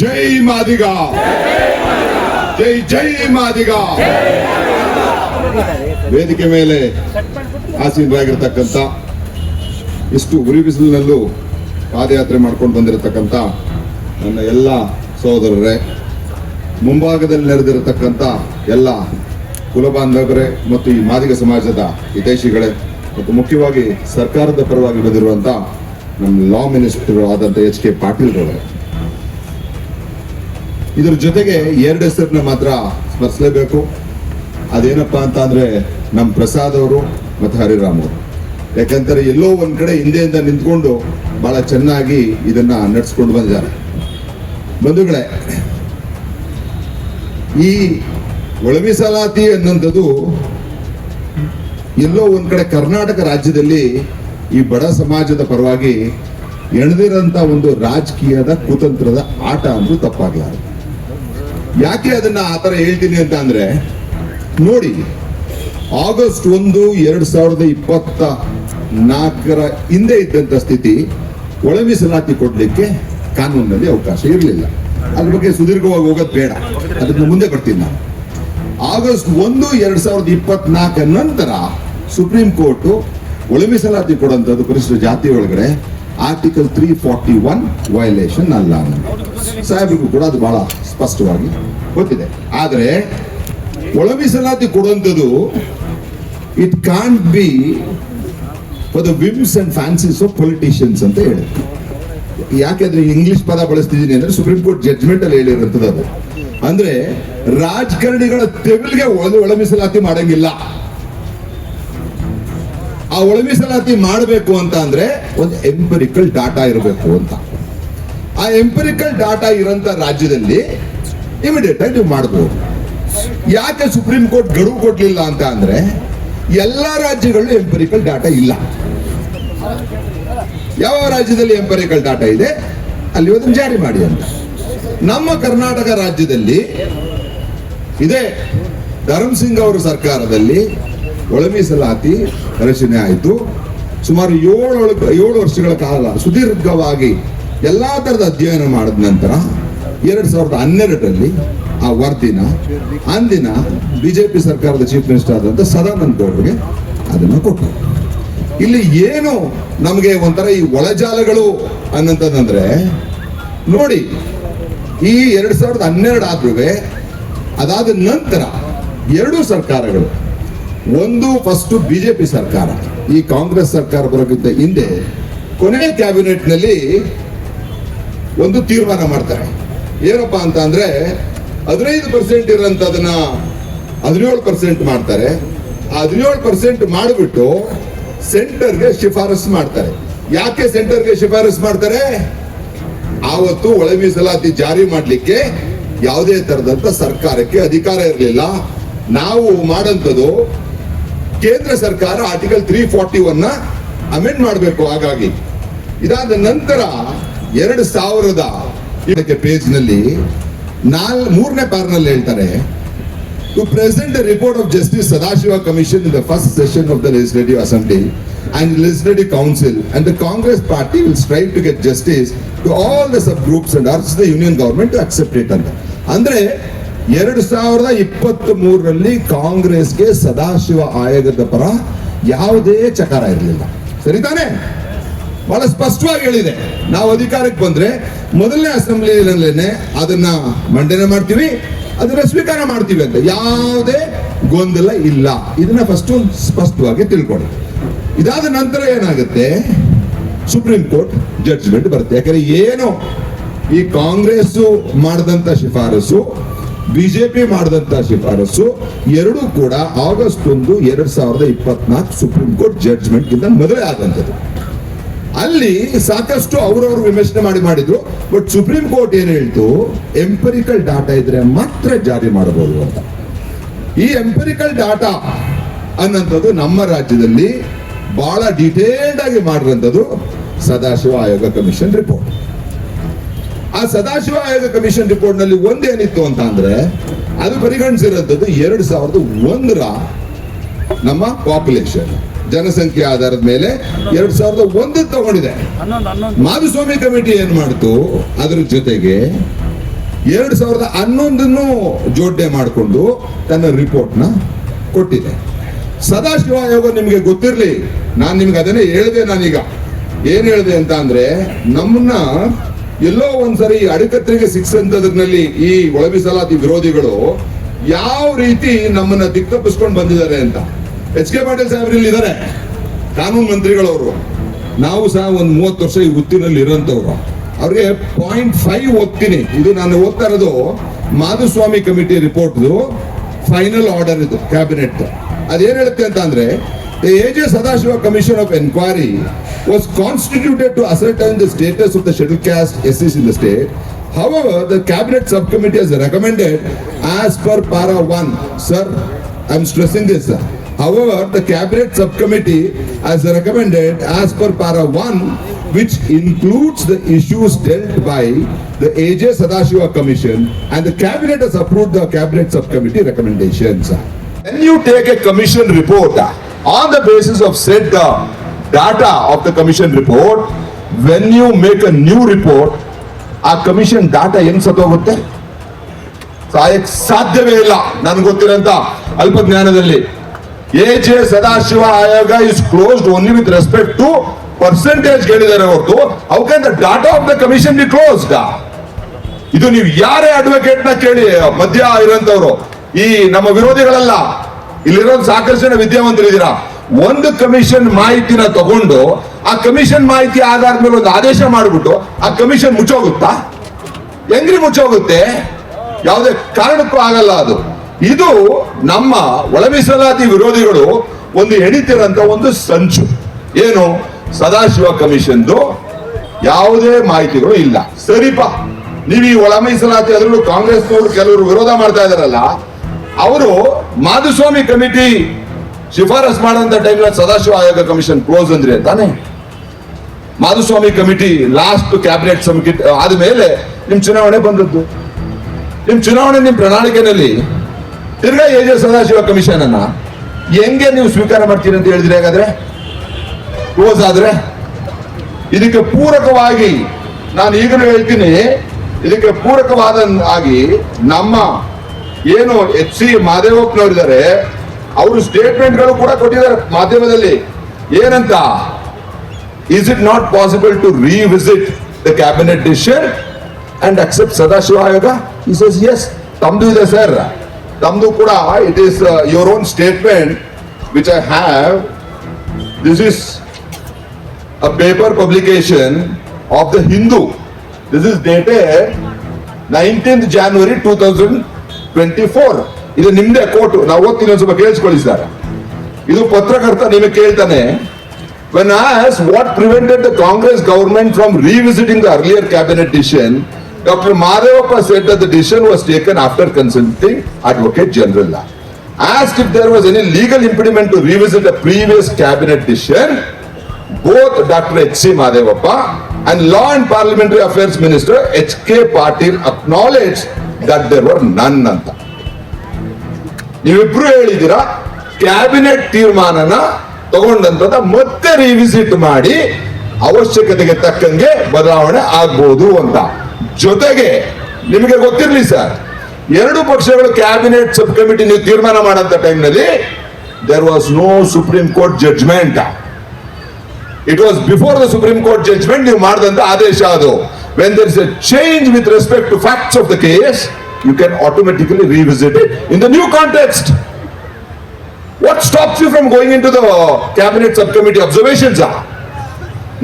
ಜೈ ಮಾದಿಗ. ಜೈ ಜೈ ಮಾದಿಗ. ವೇದಿಕೆ ಮೇಲೆ ಆಸೀನರಾಗಿರ್ತಕ್ಕಂಥ, ಇಷ್ಟು ಉರಿ ಬಿಸಿಲಿನಲ್ಲೂ ಪಾದಯಾತ್ರೆ ಮಾಡ್ಕೊಂಡು ಬಂದಿರತಕ್ಕಂಥ ನನ್ನ ಎಲ್ಲ ಸಹೋದರರೇ, ಮುಂಭಾಗದಲ್ಲಿ ನಡೆದಿರತಕ್ಕಂಥ ಎಲ್ಲ ಕುಲಬಾಂಧವರೇ ಮತ್ತು ಈ ಮಾದಿಗ ಸಮಾಜದ ಹಿತೈಷಿಗಳೇ ಮತ್ತು ಮುಖ್ಯವಾಗಿ ಸರ್ಕಾರದ ಪರವಾಗಿ ಬಂದಿರುವಂಥ ನಮ್ಮ ಲಾ ಮಿನಿಸ್ಟರ್ ಆದಂಥ ಎಚ್ ಕೆ ಪಾಟೀಲ್ ಅವರು ಇದ್ರ ಜೊತೆಗೆ ಎರಡು ಹೆಸರನ್ನ ಮಾತ್ರ ಸ್ಮರಿಸಲೇಬೇಕು. ಅದೇನಪ್ಪ ಅಂತ ಅಂದ್ರೆ ನಮ್ಮ ಪ್ರಸಾದ್ ಅವರು ಮತ್ತು ಹರಿರಾಮ್ ಅವರು. ಯಾಕಂತಾರೆ ಎಲ್ಲೋ ಒಂದ್ ಕಡೆ ಹಿಂದೆಯಿಂದ ನಿಂತ್ಕೊಂಡು ಬಹಳ ಚೆನ್ನಾಗಿ ಇದನ್ನ ನಡೆಸ್ಕೊಂಡು ಬಂದಿದ್ದಾರೆ. ಬಂಧುಗಳೇ, ಈ ಒಳಮೀಸಲಾತಿ ಅನ್ನೋಂಥದ್ದು ಎಲ್ಲೋ ಒಂದ್ ಕಡೆ ಕರ್ನಾಟಕ ರಾಜ್ಯದಲ್ಲಿ ಈ ಬಡ ಸಮಾಜದ ಪರವಾಗಿ ಎಣದಿರಂತ ಒಂದು ರಾಜಕೀಯದ ಕುತಂತ್ರದ ಆಟ ಅಂದ್ರೂ ತಪ್ಪಾಗ್ಲಾರ ಯಾಕೆ ಅದನ್ನ ಆತರ ಹೇಳ್ತೀನಿ ಅಂತ ಅಂದ್ರೆ, ನೋಡಿ, ಆಗಸ್ಟ್ ಒಂದು, ಎರಡ್ ಸಾವಿರದ ಇಪ್ಪತ್ತ ನಾಲ್ಕರ ಹಿಂದೆ ಇದ್ದಂತ ಸ್ಥಿತಿ ಒಳ ಮೀಸಲಾತಿ ಕೊಡ್ಲಿಕ್ಕೆ ಕಾನೂನಿನಲ್ಲಿ ಅವಕಾಶ ಇರಲಿಲ್ಲ. ಅದ್ರ ಬಗ್ಗೆ ಸುದೀರ್ಘವಾಗಿ ಹೋಗೋದು ಬೇಡ. ಅದನ್ನ ಮುಂದೆ ಬರ್ತೀನಿ ನಾನು. ಆಗಸ್ಟ್ ಒಂದು, ಎರಡ್ ಸಾವಿರದ ಇಪ್ಪತ್ನಾಲ್ಕರ ನಂತರ ಸುಪ್ರೀಂ ಕೋರ್ಟ್ ಒಳ ಮೀಸಲಾತಿ ಕೊಡುವಂಥದ್ದು ಪರಿಶಿಷ್ಟ ಜಾತಿ ಒಳಗಡೆ article three forty one violation ಅಲ್ಲ. ಸಾಹೇಬ್ರಿಗೂ ಕೂಡ ಅದು ಬಹಳ ಸ್ಪಷ್ಟವಾಗಿ ಗೊತ್ತಿದೆ. ಆದರೆ ಒಳ ಮೀಸಲಾತಿ ಕೊಡುವಂಥದ್ದು it can't be for the whims and fancies of politicians ಅಂತ ಹೇಳಿ ಯಾಕೆಂದ್ರೆ ಇಂಗ್ಲಿಷ್ ಪದ ಬಳಸ್ತಿದ್ದೀನಿ ಅಂದ್ರೆ ಸುಪ್ರೀಂ ಕೋರ್ಟ್ ಜಡ್ಜ್ಮೆಂಟ್ ಅಲ್ಲಿ ಹೇಳಿರುವಂಥದ್ದು ಅದು. ಅಂದ್ರೆ ರಾಜಕಾರಣಿಗಳ ತೆವಿಲ್ಗೆ ಒಳ ಮೀಸಲಾತಿ ಮಾಡಂಗಿಲ್ಲ. ಆ ಒಳ ಮೀಸಲಾತಿ ಮಾಡಬೇಕು ಅಂತ ಅಂದ್ರೆ ಒಂದು ಎಂಪರಿಕಲ್ ಡಾಟಾ ಇರಬೇಕು ಅಂತ. ಆ ಎಂಪರಿಕಲ್ ಡಾಟಾ ಇರೋಂಥ ರಾಜ್ಯದಲ್ಲಿ ಇಮಿಡಿಯೇಟ್ ಆಗಿ ನೀವು ಮಾಡಬಹುದು ಯಾಕೆ ಸುಪ್ರೀಂ ಕೋರ್ಟ್ ಗಡುವು ಕೊಡ್ಲಿಲ್ಲ ಅಂತ ಅಂದ್ರೆ ಎಲ್ಲ ರಾಜ್ಯಗಳು ಎಂಪರಿಕಲ್ ಡಾಟಾ ಇಲ್ಲ. ಯಾವ ರಾಜ್ಯದಲ್ಲಿ ಎಂಪರಿಕಲ್ ಡಾಟಾ ಇದೆ? ಅಲ್ಲಿ ಅದನ್ನು ಜಾರಿ ಮಾಡಿ ಅಂತ. ನಮ್ಮ ಕರ್ನಾಟಕ ರಾಜ್ಯದಲ್ಲಿ ಇದೆ. ಧರ್ಮ್ ಸಿಂಗ್ ಅವರ ಸರ್ಕಾರದಲ್ಲಿ ಒಳ ಮೀಸಲಾತಿ ರಚನೆ ಆಯಿತು. ಸುಮಾರು ಏಳು ಏಳು ವರ್ಷಗಳ ಕಾಲ ಸುದೀರ್ಘವಾಗಿ ಎಲ್ಲಾ ತರದ ಅಧ್ಯಯನ ಮಾಡಿದ ನಂತರ ಎರಡು ಸಾವಿರದ ಹನ್ನೆರಡರಲ್ಲಿ ಆ ವರದಿನ ಅಂದಿನ ಬಿಜೆಪಿ ಸರ್ಕಾರದ ಚೀಫ್ ಮಿನಿಸ್ಟರ್ ಆದಂತ ಸದಾನಂದ ಗೌಡ್ರಿಗೆ ಅದನ್ನು ಕೊಟ್ಟರು. ಇಲ್ಲಿ ಏನು ನಮಗೆ ಒಂಥರ ಈ ಒಳಜಾಲಗಳು ಅನ್ನಂತಂದ್ರೆ ನೋಡಿ, ಈ ಎರಡು ಸಾವಿರದ ಹನ್ನೆರಡು ಆದ್ರೂ ಅದಾದ ನಂತರ ಎರಡೂ ಸರ್ಕಾರಗಳು, ಒಂದು ಫಸ್ಟ್ ಬಿಜೆಪಿ ಸರ್ಕಾರ, ಈ ಕಾಂಗ್ರೆಸ್ ಸರ್ಕಾರ ಬರೋಕ್ಕಿಂತ ಹಿಂದೆ ಕೊನೆಯ ಕ್ಯಾಬಿನೆಟ್ನಲ್ಲಿ ಒಂದು ತೀರ್ಮಾನ ಮಾಡ್ತಾರೆ. ಏನಪ್ಪ ಅಂತ ಅಂದ್ರೆ ಹದಿನೈದು ಪರ್ಸೆಂಟ್ ಇರೋಂಥದನ್ನ ಹದಿನೇಳು ಪರ್ಸೆಂಟ್ ಮಾಡ್ತಾರೆ. ಆ ಹದಿನೇಳು ಪರ್ಸೆಂಟ್ ಮಾಡಿಬಿಟ್ಟು ಸೆಂಟರ್ಗೆ ಶಿಫಾರಸು ಮಾಡ್ತಾರೆ. ಯಾಕೆ ಸೆಂಟರ್ಗೆ ಶಿಫಾರಸು ಮಾಡ್ತಾರೆ? ಆವತ್ತು ಒಳ ಮೀಸಲಾತಿ ಜಾರಿ ಮಾಡಲಿಕ್ಕೆ ಯಾವುದೇ ತರದಂತ ಸರ್ಕಾರಕ್ಕೆ ಅಧಿಕಾರ ಇರಲಿಲ್ಲ. ನಾವು ಮಾಡಂತದ್ದು ಕೇಂದ್ರ ಸರ್ಕಾರ article three forty one amend ಮಾಡಬೇಕು ಹಾಗಾಗಿ. ಇದಾದ ನಂತರ ಎರಡು ಸಾವಿರದ ಇದಕ್ಕೆ ಪೇಜ್ನಲ್ಲಿ ನಾಲ್, ಮೂರನೇ ಪ್ಯಾರ್ನಲ್ಲಿ ಹೇಳ್ತಾರೆ to present report of justice Sadashiva commission in the first session of the legislative assembly and legislative council and the Congress party will strive to get justice to all the sub groups and urges the union government accept it ಅಂತ ಅಂದ್ರೆ ಎರಡು ಸಾವಿರದ ಇಪ್ಪತ್ತ್ ಮೂರರಲ್ಲಿ ಕಾಂಗ್ರೆಸ್ಗೆ ಸದಾಶಿವ ಆಯೋಗದ ಪರ ಯಾವುದೇ ಚಕಾರ ಇರಲಿಲ್ಲ. ಸರಿ ತಾನೇ? ಬಹಳ ಸ್ಪಷ್ಟವಾಗಿ ಹೇಳಿದೆ. ನಾವು ಅಧಿಕಾರಕ್ಕೆ ಬಂದ್ರೆ ಮೊದಲನೇ ಅಸೆಂಬ್ಲಿನಲ್ಲೇನೆ ಅದನ್ನ ಮಂಡನೆ ಮಾಡ್ತೀವಿ, ಅದನ್ನ ಸ್ವೀಕಾರ ಮಾಡ್ತೀವಿ ಅಂತ. ಯಾವುದೇ ಗೊಂದಲ ಇಲ್ಲ. ಇದನ್ನ ಫಸ್ಟ್ ಸ್ಪಷ್ಟವಾಗಿ ತಿಳ್ಕೊಳ್ಳಿ. ಇದಾದ ನಂತರ ಏನಾಗುತ್ತೆ? ಸುಪ್ರೀಂ ಕೋರ್ಟ್ ಜಡ್ಜ್ಮೆಂಟ್ ಬರುತ್ತೆ. ಯಾಕಂದ್ರೆ ಏನು ಈ ಕಾಂಗ್ರೆಸ್ ಮಾಡಿದಂತ ಶಿಫಾರಸು ಬಿಜೆಪಿ ಮಾಡಿದಂತ ಶಿಫಾರಸು ಎರಡೂ ಕೂಡ ಆಗಸ್ಟ್ ಒಂದು ಎರಡ್ ಸಾವಿರದ ಇಪ್ಪತ್ನಾಲ್ಕು ಸುಪ್ರೀಂ ಕೋರ್ಟ್ ಜಡ್ಜ್ಮೆಂಟ್ ಇಂದ ಮೊದಲೇ ಆದಂಥದ್ದು. ಅಲ್ಲಿ ಸಾಕಷ್ಟು ಅವರವರು ವಿಮರ್ಶನೆ ಮಾಡಿ ಮಾಡಿದ್ರು, ಬಟ್ ಸುಪ್ರೀಂ ಕೋರ್ಟ್ ಏನು ಹೇಳ್ತು? ಎಂಪರಿಕಲ್ ಡಾಟಾ ಇದ್ರೆ ಮಾತ್ರ ಜಾರಿ ಮಾಡಬಹುದು ಅಂತ. ಈ ಎಂಪರಿಕಲ್ ಡಾಟಾ ಅನ್ನಂಥದ್ದು ನಮ್ಮ ರಾಜ್ಯದಲ್ಲಿ ಬಹಳ ಡೀಟೇಲ್ಡ್ ಆಗಿ ಮಾಡಿರುವಂಥದ್ದು ಸದಾಶಿವ ಆಯೋಗ ಕಮಿಷನ್ ರಿಪೋರ್ಟ್ ಆ ಸದಾಶಿವ ಆಯೋಗ ಕಮಿಷನ್ ರಿಪೋರ್ಟ್ನಲ್ಲಿ ಒಂದೇನಿತ್ತು ಅಂತ ಅಂದ್ರೆ ಅದು ಪರಿಗಣಿಸಿರುವಂತದ್ದು ಎರಡ್ ಸಾವಿರದ ಒಂದರ ನಮ್ಮ ಪಾಪ್ಯುಲೇಷನ್ ಜನಸಂಖ್ಯೆ ಆಧಾರದ ಮೇಲೆ ಎರಡ್ ಸಾವಿರದ ಒಂದು ತಗೊಂಡಿದೆ. ಮಾಧುಸ್ವಾಮಿ ಕಮಿಟಿ ಏನ್ ಮಾಡ್ತು? ಅದ್ರ ಜೊತೆಗೆ ಎರಡ್ ಸಾವಿರದ ಹನ್ನೊಂದನ್ನು ಜೋಡಣೆ ಮಾಡಿಕೊಂಡು ತನ್ನ ರಿಪೋರ್ಟ್ನ ಕೊಟ್ಟಿದೆ. ಸದಾಶಿವ ಆಯೋಗ ನಿಮಗೆ ಗೊತ್ತಿರಲಿ. ನಾನು ನಿಮ್ಗೆ ಅದನ್ನೇ ಹೇಳಿದೆ ನಾನೀಗ. ಏನ್ ಹೇಳಿದೆ ಅಂತ ಅಂದ್ರೆ ನಮ್ಮನ್ನ ಎಲ್ಲೋ ಒಂದ್ಸರಿ ಅಡಕತ್ರಿಗೆ ಸಿಕ್ಸಂತದ್ರಲ್ಲಿ ಈ ಒಳಮೀಸಲಾತಿ ವಿರೋಧಿಗಳು ಯಾವ ರೀತಿ ನಮ್ಮನ್ನ ದಿಕ್ಕಪ್ಪಿಸ್ಕೊಂಡು ಬಂದಿದ್ದಾರೆ ಅಂತ. ಎಚ್ ಕೆ ಪಾಟೀಲ್ ಸಾಹೇಬ್ರು ಇಲ್ಲಿ ಇದ್ದಾರೆ ಕಾನೂನು ಮಂತ್ರಿಗಳವರು. ನಾವು ಸಹ ಒಂದು ಮೂವತ್ತು ವರ್ಷ ಈ ಹುತ್ತಿನಲ್ಲಿ ಇರೋಂಥವ್ರು. ಅವ್ರಿಗೆ ಪಾಯಿಂಟ್ ಫೈವ್ ಓದ್ತೀನಿ ಇದು ನಾನು ಓದ್ತಾ ಇರೋದು ಮಾಧುಸ್ವಾಮಿ ಕಮಿಟಿ ರಿಪೋರ್ಟ್ದು ಫೈನಲ್ ಆರ್ಡರ್ ಇದು, ಕ್ಯಾಬಿನೆಟ್. ಅದೇನು ಹೇಳುತ್ತೆ ಅಂತ ಅಂದ್ರೆ The AJ Sadashiva Commission of Inquiry was constituted to ascertain the status of the scheduled caste in the state. However, the cabinet subcommittee has recommended as per para 1. Sir, I'm stressing this. sir. However, the cabinet subcommittee has recommended as per para 1 which includes the issues dealt by the AJ Sadashiva Commission and the cabinet has approved the cabinet subcommittee recommendations. When you take a commission report uh, on the basis of said uh, data of the commission report, when you make a new report, ಆ commission data ಹೆಂಗ್ ಸತ್ತೋಗುತ್ತೆ? ಸಾಯಕ್ ಸಾಧ್ಯವೇ ಇಲ್ಲ ನನ್ಗೆ ಗೊತ್ತಿರಂತ ಅಲ್ಪ ಜ್ಞಾನದಲ್ಲಿ A J Sadashiva ಆಯೋಗ is closed only with respect to percentage ಹೇಳಿದ್ದಾರೆ ಹೊರತು. ಅವಕ್ಕೆ data of the commission be closed ಇದು ನೀವು ಯಾರೇ ಅಡ್ವೊಕೇಟ್ನ ಕೇಳಿ ಮಧ್ಯ ಇರೋಂಥವ್ರು ಈ ನಮ್ಮ ವಿರೋಧಿಗಳಲ್ಲ ಇಲ್ಲಿರೋ ಸಾಕಷ್ಟು ಜನ ವಿದ್ಯಾವಂತರಿದ್ದೀರಾ? ಒಂದು ಕಮಿಷನ್ ಮಾಹಿತಿನ ತಗೊಂಡು, ಆ ಕಮಿಷನ್ ಮಾಹಿತಿ ಆಧಾರದ ಮೇಲೆ ಒಂದು ಆದೇಶ ಮಾಡಿಬಿಟ್ಟು, ಆ ಕಮಿಷನ್ ಮುಚ್ಚೋಗುತ್ತಾ? ಹೆಂಗ್ರಿ ಮುಚ್ಚೋಗುತ್ತೆ? ಯಾವುದೇ ಕಾರಣಕ್ಕೂ ಆಗಲ್ಲ ಅದು. ಇದು ನಮ್ಮ ಒಳಮೀಸಲಾತಿ ವಿರೋಧಿಗಳು ಒಂದು ಎಣಿತಿರಂತ ಒಂದು ಸಂಚು. ಏನು? ಸದಾಶಿವ ಕಮಿಷನ್ದು ಯಾವುದೇ ಮಾಹಿತಿಗಳು ಇಲ್ಲ. ಸರಿಪಾ. ನೀವು ಈ ಒಳ ಮೀಸಲಾತಿ ಅದರಲ್ಲೂ ಕಾಂಗ್ರೆಸ್ನವರು ಕೆಲವರು ವಿರೋಧ ಮಾಡ್ತಾ ಇದಾರಲ್ಲ ಅವರು ಮಾಧುಸ್ವಾಮಿ ಕಮಿಟಿ ಶಿಫಾರಸ್ ಮಾಡುವಂತ ಟೈಮ್ ಸದಾಶಿವ ಆಯೋಗ ಕಮಿಷನ್ ಕ್ಲೋಸ್ ಅಂದ್ರೆ ತಾನೇ? ಮಾಧುಸ್ವಾಮಿ ಕಮಿಟಿ ಲಾಸ್ಟ್ ಕ್ಯಾಬಿನೆಟ್ ಸಮಿತಿ ಆದ್ಮೇಲೆ ನಿಮ್ ಚುನಾವಣೆ ಬಂದದ್ದು. ನಿಮ್ ಚುನಾವಣೆ ನಿಮ್ ಪ್ರಣಾಳಿಕೆನಲ್ಲಿ ತಿರ್ಗಾ ಎ ಜೆ ಸದಾಶಿವ ಕಮಿಷನ್ ಅನ್ನ ಹೆಂಗೆ ನೀವು ಸ್ವೀಕಾರ ಮಾಡ್ತೀರಿ ಅಂತ ಹೇಳಿದ್ರಿ ಹಾಗಾದ್ರೆ? ಕ್ಲೋಸ್ ಆದ್ರೆ? ಇದಕ್ಕೆ ಪೂರಕವಾಗಿ ನಾನು ಈಗಲೂ ಹೇಳ್ತೀನಿ, ಇದಕ್ಕೆ ಪೂರಕವಾದ ಆಗಿ ನಮ್ಮ ಏನು ಎಚ್ ಸಿ ಮಾದೇವಪ್ಪನವರಿದ್ದಾರೆ, ಅವರು ಸ್ಟೇಟ್ಮೆಂಟ್ಗಳು ಕೂಡ ಕೊಟ್ಟಿದ್ದಾರೆ ಮಾಧ್ಯಮದಲ್ಲಿ. ಏನಂತ? Is it not possible to revisit the cabinet decision and accept Sadashiva ಆಯೋಗ ಇಸ್ ಎಸ್ ಎಸ್ ತಮ್ದು ಇದೆ ಸರ್ ತಮ್ದು ಕೂಡ it is your own statement which I have this is a paper publication of the Hindu this is dated nineteen January two thousand January 2024. ಇದು ನಿಮ್ದೇ court ನಾವು ಓದ್ತೀನಿ ಸ್ವಲ್ಪ ಕೇಳಿಸ್ಕೊಳ್ಳಿ ಸರ್ ಇದು ಪತ್ರಕರ್ತ ನಿಮಗೆ ಕೇಳ್ತಾನೆ asked what prevented the Congress government from revisiting the earlier cabinet decision, Dr. Madhavappa said that the decision was taken after consulting Advocate General. Asked if there was any legal impediment to revisit the previous cabinet decision, both Dr. H.C. Madhavappa and Law and Parliamentary Affairs Minister H.K. Patil acknowledged that there were ನನ್ನ ಅಂತ ನೀವಿಬ್ರು ಹೇಳಿದಿರಾ cabinet ತೀರ್ಮಾನನ ತಗೊಂಡಂತದ ಮತ್ತೆ revisit ಮಾಡಿ ಅವಶ್ಯಕತೆಗೆ ತಕ್ಕಂಗೆ ಬದಲಾವಣೆ ಆಗ್ಬೋದು ಅಂತ. ಜೊತೆಗೆ ನಿಮಗೆ ಗೊತ್ತಿರಲಿ ಸರ್, ಎರಡು ಪಕ್ಷಗಳು ಕ್ಯಾಬಿನೆಟ್ ಸಬ್ ಕಮಿಟಿ ನೀವು ತೀರ್ಮಾನ ಮಾಡಂತ ಟೈಮ್ನಲ್ಲಿ there was no Supreme Court judgment it was before the Supreme Court judgment ನೀವು ಮಾಡಿದಂತ ಆದೇಶ ಅದು. When there is a change with respect to facts of the case you can automatically revisit it in the new context what stops you from going into the cabinet sub committee observations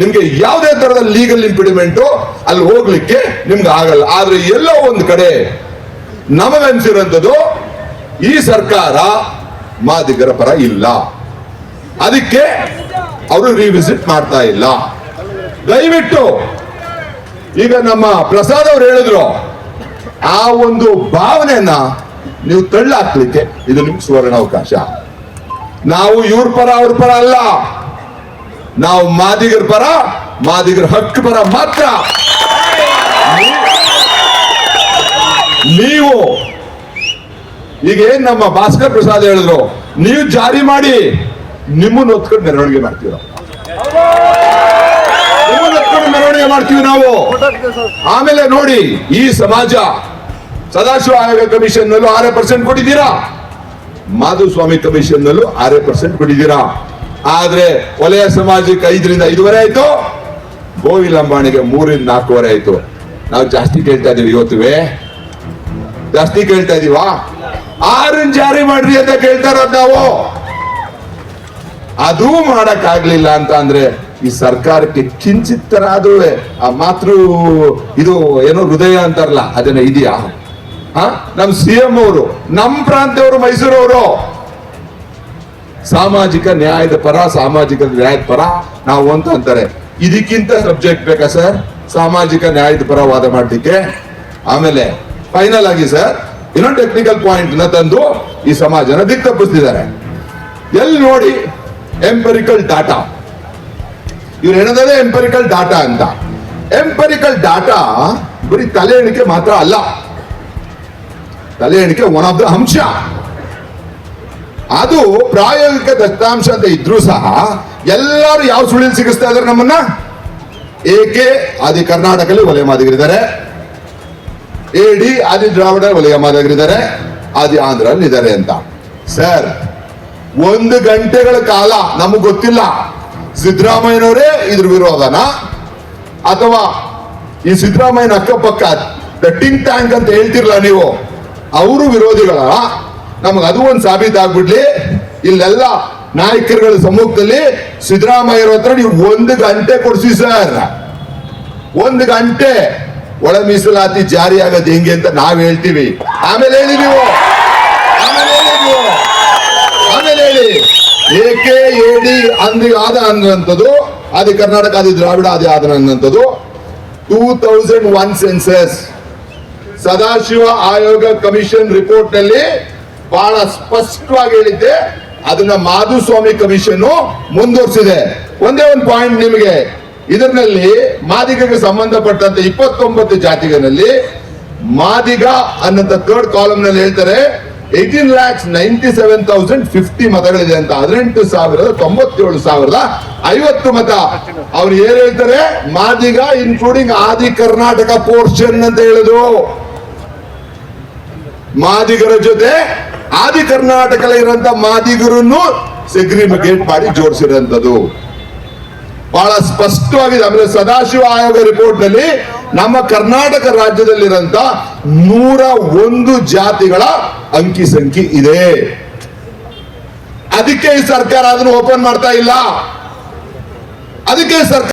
ನಿಮ್ಗೆ ಯಾವುದೇ ತರದ legal ಇಂಪಿಡಿಮೆಂಟ್ ಅಲ್ಲಿ ಹೋಗ್ಲಿಕ್ಕೆ ನಿಮ್ಗೆ ಆಗಲ್ಲ. ಆದ್ರೆ ಎಲ್ಲೋ ಒಂದು ಕಡೆ ನಮಗನ್ಸಿರೋಂಥದ್ದು ಈ ಸರ್ಕಾರ ಮಾದಿಗರ ಪರ ಇಲ್ಲ. ಅದಕ್ಕೆ ಅವರು ರಿವಿಸಿಟ್ ಮಾಡ್ತಾ ಇಲ್ಲ. ದಯವಿಟ್ಟು ಈಗ ನಮ್ಮ ಪ್ರಸಾದ್ ಅವ್ರು ಹೇಳಿದ್ರು ಆ ಒಂದು ಭಾವನೆಯನ್ನ ನೀವು ತಳ್ಳಾಕ್ಲಿಕ್ಕೆ ಇದು ನಿಮ್ಗೆ ಸುವರ್ಣ ಅವಕಾಶ. ನಾವು ಇವ್ರ ಪರ, ಅವ್ರ ಪರ ಅಲ್ಲ. ನಾವು ಮಾದಿಗರ ಪರ, ಮಾದಿಗರ ಹಕ್ಕು ಪರ ಮಾತ್ರ. ನೀವು ಈಗ ಏನ್ ನಮ್ಮ ಭಾಸ್ಕರ್ ಪ್ರಸಾದ್ ಹೇಳಿದ್ರು? ನೀವು ಜಾರಿ ಮಾಡಿ ನಿಮ್ಮನ್ನ ಹೊತ್ಕೊಂಡು ಮೆರವಣಿಗೆ ಮಾಡ್ತೀವಿ ನಿಮ್ಮನ್ನ ಮೆರವಣಿಗೆ ಮಾಡ್ತೀವಿ ನಾವು. ಆಮೇಲೆ ನೋಡಿ ಈ ಸಮಾಜ ಸದಾಶಿವ ಆಯೋಗ ಕಮಿಷನ್ ನಲ್ಲೂ ಆರೇ ಪರ್ಸೆಂಟ್ ಕೊಟ್ಟಿದ್ದೀರಾ? ಮಾಧುಸ್ವಾಮಿ ಕಮಿಷನ್ ನಲ್ಲೂ ಆರೇ ಪರ್ಸೆಂಟ್ ಕೊಟ್ಟಿದ್ದೀರಾ? ಆದ್ರೆ ವಲಯ ಸಮಾಜಕ್ಕೆ ಐದರಿಂದ ಐದುವರೆ ಆಯ್ತು ಗೋವಿಲ್ ಅಂಬಾಣಿಗೆ ಮೂರಿಂದ ನಾಲ್ಕೂವರೆ ಆಯ್ತು. ನಾವು ಜಾಸ್ತಿ ಕೇಳ್ತಾ ಇದೀವಿ ಇವತ್ತುವೆ. ಜಾಸ್ತಿ ಕೇಳ್ತಾ ಇದೀವಾ? ಆರನ್ ಜಾರಿ ಮಾಡ್ರಿ ಅಂತ ಕೇಳ್ತಾ ನಾವು. ಅದೂ ಮಾಡಕ್ ಆಗ್ಲಿಲ್ಲ ಅಂತ ಅಂದ್ರೆ ಈ ಸರ್ಕಾರಕ್ಕೆ ಕಿಂಚಿತ್ತರಾದ್ರೂ ಆ ಮಾತೃ, ಇದು ಏನೋ ಹೃದಯ ಅಂತಾರಲ್ಲ, ಅದನ್ನ ಇದೆಯಾ? ಹ? ನಮ್ ಸಿ ಎಂ ಅವರು ನಮ್ಮ ಪ್ರಾಂತ್ಯವರು ಮೈಸೂರವರು. ಸಾಮಾಜಿಕ ನ್ಯಾಯದ ಪರ, ಸಾಮಾಜಿಕ ನ್ಯಾಯದ ಪರ ನಾವು ಅಂತ ಅಂತಾರೆ. ಇದಕ್ಕಿಂತ ಸಬ್ಜೆಕ್ಟ್ ಬೇಕಾ ಸರ್ ಸಾಮಾಜಿಕ ನ್ಯಾಯದ ಪರ ವಾದ ಮಾಡಲಿಕ್ಕೆ. ಆಮೇಲೆ ಫೈನಲ್ ಆಗಿ ಸರ್ ಇನ್ನೊಂದು ಟೆಕ್ನಿಕಲ್ ಪಾಯಿಂಟ್ನ ತಂದು ಈ ಸಮಾಜನ ದಿಕ್ ತಪ್ಪಿಸ್ತಿದ್ದಾರೆ ಎಲ್ಲಿ ನೋಡಿ ಎಂಪರಿಕಲ್ ಡಾಟಾ ಇವ್ರು ಹೇಳೋದೇ ಎಂಪರಿಕಲ್ ಡಾಟಾ ಅಂತ. ಎಂಪರಿಕಲ್ ಡಾಟಾ ಬರೀ ತಲೆ ಎಣಿಕೆ ಮಾತ್ರ ಅಲ್ಲ. ತಲೆ ಎಣಿಕೆ ಒನ್ ಆಫ್ ದ ಅಂಶ. ಅದು ಪ್ರಾಯೋಗಿಕ ದತ್ತಾಂಶ ಅಂತ ಇದ್ರೂ ಸಹ ಎಲ್ಲರೂ ಯಾವ ಸುಳಿಲ್ ಸಿಗಿಸ್ತಾ ಇದಾರೆ ನಮ್ಮನ್ನ? ಏಕೆ ಆದಿ ಕರ್ನಾಟಕದಲ್ಲಿ ವಲಯ ಮಾದಿಗರಿದ್ದಾರೆ ಡಿ ಆದಿ ದ್ರಾವಿಡ ವಲಯ ಮಾದಿಗರಿದ್ದಾರೆ ಆದಿ ಆಂಧ್ರಲ್ಲಿ ಇದ್ದಾರೆ ಅಂತ. ಸರ್ ಒಂದು ಗಂಟೆಗಳ ಕಾಲ ನಮಗ್ ಗೊತ್ತಿಲ್ಲ. ಸಿದ್ದರಾಮಯ್ಯನವರೇ ಇದ್ರ ವಿರೋಧನ? ಅಥವಾ ಈ ಸಿದ್ದರಾಮಯ್ಯನ ಅಕ್ಕಪಕ್ಕ ಟಿಂಕ್ ಟ್ಯಾಂಕ್ ಅಂತ ಹೇಳ್ತಿರ್ಲ ನೀವು? ಅವರು ವಿರೋಧಿಗಳ. ನಮಗೆ ಅದು ಒಂದು ಸಾಬೀತಾಗ್ಬಿಡ್ಲಿ ಇಲ್ಲೆಲ್ಲ ನಾಯಕರುಗಳ ಸಮ್ಮುಖದಲ್ಲಿ ಸಿದ್ದರಾಮಯ್ಯರ ಹತ್ರ ನೀವು ಒಂದು ಗಂಟೆ ಕೊಡಿಸಿ ಸರ್. ಒಂದು ಗಂಟೆ. ಒಳ ಮೀಸಲಾತಿ ಜಾರಿ ಆಗೋದು ಹೆಂಗೆ ಅಂತ ನಾವ್ ಹೇಳ್ತೀವಿ. ಆಮೇಲೆ ಹೇಳಿ ನೀವು. ಆಮೇಲೆ ಹೇಳಿ ಏಕೆ ಏಡಿ ಅಂದಿ ಆದ ಅನ್ನಂಥದ್ದು ಆದಿ ಕರ್ನಾಟಕ ಆದಿ ದ್ರಾವಿಡ ಅದೇ ಆದ ಅನ್ನಂಥದ್ದು two thousand one census Sadashiva ಆಯೋಗ ಕಮಿಷನ್ ರಿಪೋರ್ಟ್ನಲ್ಲಿ ಬಹಳ ಸ್ಪಷ್ಟವಾಗಿ ಹೇಳಿದ್ದೆ, ಅದನ್ನ ಮಾಧುಸ್ವಾಮಿ ಕಮಿಷನ್ ಮುಂದುವರಿಸಿದೆ. ಒಂದೇ ಒಂದು ಪಾಯಿಂಟ್ ನಿಮಗೆ. ಇದರಲ್ಲಿ ಮಾದಿಗಗೆ ಸಂಬಂಧಪಟ್ಟಂತ ಇಪ್ಪತ್ತೊಂಬತ್ತು ಜಾತಿಗಳಲ್ಲಿ ಮಾದಿಗ ಅನ್ನಂತ ಥರ್ಡ್ ಕಾಲಮ್ನಲ್ಲಿ ಹೇಳ್ತಾರೆ eighteen lakhs ninety seven thousand fifty ಮತಗಳಿದೆ ಅಂತ. ಹದಿನೆಂಟು ಸಾವಿರದ ತೊಂಬತ್ತೇಳು ಸಾವಿರದ ಐವತ್ತು ಮತ. ಅವ್ರು ಏನ್ ಹೇಳ್ತಾರೆ? ಮಾದಿಗ ಇನ್ಕ್ಲೂಡಿಂಗ್ ಆದಿ ಕರ್ನಾಟಕ ಪೋರ್ಷನ್ ಅಂತ ಹೇಳುದು ಮಾದಿಗರ ಜೊತೆ ಆದಿ ಕರ್ನಾಟಕ ಇರುವಂತ ಮಾದಿಗರನ್ನು ಸೆಗ್ರಿಮಿಗೇಟ್ ಮಾಡಿ ಜೋಡಿಸಿರುವಂತದ್ದು. ಬಹಳ ಸ್ಪಷ್ಟವಾಗಿದೆ. ಆಮೇಲೆ ಸದಾಶಿವ ಆಯೋಗ ರಿಪೋರ್ಟ್ನಲ್ಲಿ ನಮ್ಮ ಕರ್ನಾಟಕ ರಾಜ್ಯದಲ್ಲಿರಂತ ನೂರ ಒಂದು ಜಾತಿಗಳ ಅಂಕಿ ಸಂಖ್ಯೆ ಇದೆ. ಅದಕ್ಕೆ ಈ ಸರ್ಕಾರ ಅದನ್ನು ಓಪನ್ ಮಾಡ್ತಾ ಇಲ್ಲ. ಅದಕ್ಕೆ ಸರ್ಕಾರ